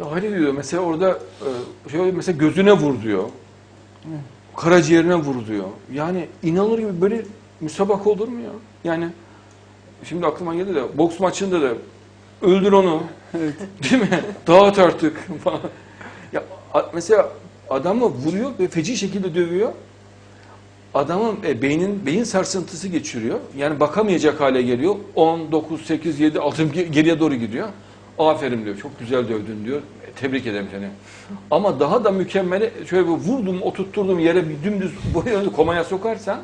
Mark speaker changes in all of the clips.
Speaker 1: Ya Halil diyor mesela orada şey mesela gözüne vur diyor. Karaciğerine vur diyor. Yani inanılır gibi böyle müsabaka olur mu ya? Yani şimdi aklıma geldi de boks maçında da öldür onu. Değil mi? Dağıt artık falan. Ya mesela adamı vuruyor ve feci şekilde dövüyor. Adamın e, beynin beyin sarsıntısı geçiriyor. Yani bakamayacak hale geliyor. 10, 9, 8, 7, 6 ge- geriye doğru gidiyor. Aferin diyor. Çok güzel dövdün diyor. E, Tebrik ederim seni. Ama daha da mükemmeli şöyle bir vurdum, oturtturdum yere bir dümdüz boyu komaya sokarsan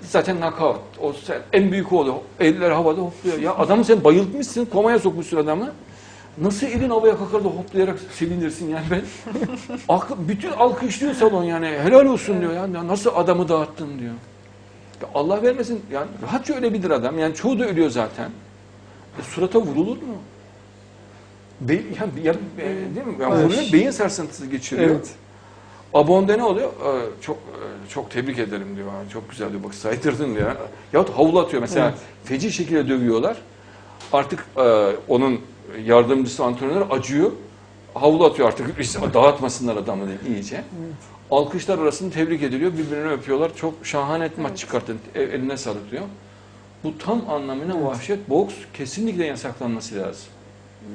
Speaker 1: zaten knockout. O sen, en büyük o oluyor. Eller havada hopluyor. Ya adamı sen bayıltmışsın, komaya sokmuşsun adamı. Nasıl elin havaya kalkar da hoplayarak sevinirsin yani ben. Aklı, bütün alkışlıyor salon yani. Helal olsun diyor. Ya Nasıl adamı dağıttın diyor. Ya Allah vermesin yani rahatça ölebilir adam. Yani çoğu da ölüyor zaten. E, surata vurulur mu? Be ya, ya, e, değil mi? Yani
Speaker 2: Evet.
Speaker 1: beyin sarsıntısı geçiriyor.
Speaker 2: Evet.
Speaker 1: Abonde ne oluyor? Ee, çok e, çok tebrik ederim diyor. Çok güzel diyor. Bak saydırdın diyor. Yahut havlu atıyor mesela.
Speaker 2: Evet.
Speaker 1: Feci şekilde dövüyorlar. Artık e, onun yardımcısı antrenör acıyor. Havlu atıyor artık. Dağıtmasınlar adamı diye iyice. Alkışlar arasında tebrik ediliyor. Birbirini öpüyorlar. Çok şahane maç çıkarttın. E- Eline sağlık diyor. Bu tam anlamıyla
Speaker 2: Evet.
Speaker 1: vahşet. Boks kesinlikle yasaklanması lazım.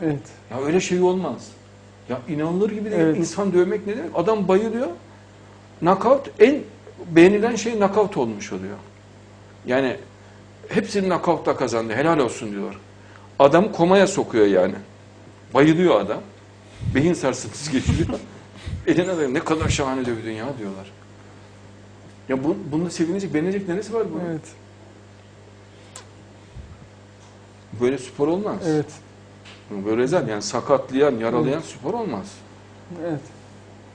Speaker 2: Evet.
Speaker 1: Ya öyle şey olmaz. Ya inanılır gibi değil.
Speaker 2: Evet.
Speaker 1: İnsan dövmek ne demek? Adam bayılıyor. Knockout en beğenilen şey knockout olmuş oluyor. Yani hepsini knockout'ta kazandı. Helal olsun diyorlar. Adam komaya sokuyor yani. Bayılıyor adam. Beyin sarsıntısı geçiriyor. Eline de ne kadar şahane dövdün ya diyorlar. Ya bu, bunda sevinecek, beğenecek neresi var bunun?
Speaker 2: Evet.
Speaker 1: Böyle spor olmaz.
Speaker 2: Evet.
Speaker 1: Böyle özel yani sakatlayan, yaralayan spor olmaz.
Speaker 2: Evet.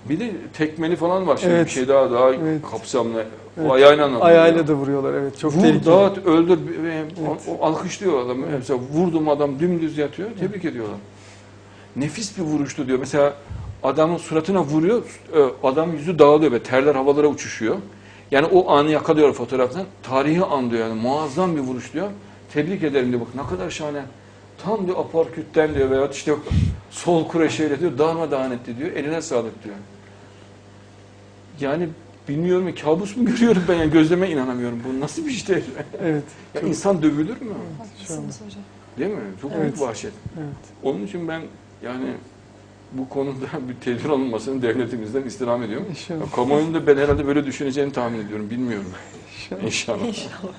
Speaker 1: Bir de tekmeli falan var şimdi
Speaker 2: Evet.
Speaker 1: bir şey daha daha
Speaker 2: Evet.
Speaker 1: kapsamlı.
Speaker 2: Evet.
Speaker 1: O ayağıyla anlatıyor.
Speaker 2: Ayağıyla da vuruyorlar. Evet. Çok
Speaker 1: Vur,
Speaker 2: tehlikeli.
Speaker 1: dağıt, öldür.
Speaker 2: Evet.
Speaker 1: o alkışlıyor adamı.
Speaker 2: Evet.
Speaker 1: Mesela vurdum adam dümdüz yatıyor. Tebrik ediyorlar. Nefis bir vuruştu diyor. Mesela adamın suratına vuruyor. e, Adam yüzü dağılıyor ve terler havalara uçuşuyor. Yani o anı yakalıyor fotoğraftan. Tarihi an diyor yani. Muazzam bir vuruş diyor. Tebrik ederim diyor. Bak ne kadar şahane. Tam diyor aparkütten diyor veyahut işte sol kureşeyle diyor darmadağın etti diyor. Eline sağlık diyor. Yani bilmiyorum ya kabus mu görüyorum ben yani gözleme inanamıyorum. Bu nasıl bir şey?
Speaker 2: Evet.
Speaker 1: Ya
Speaker 2: Çok-
Speaker 1: insan dövülür mü?
Speaker 3: Hocam.
Speaker 1: Değil mi? Çok
Speaker 2: Evet.
Speaker 1: büyük vahşet.
Speaker 2: Evet.
Speaker 1: Onun için ben yani bu konuda bir tedbir alınmasını devletimizden istirham ediyorum.
Speaker 2: İnşallah.
Speaker 1: Ya, kamuoyunda ben herhalde böyle düşüneceğini tahmin ediyorum. Bilmiyorum.
Speaker 2: İnşallah.
Speaker 1: İnşallah.
Speaker 3: İnşallah.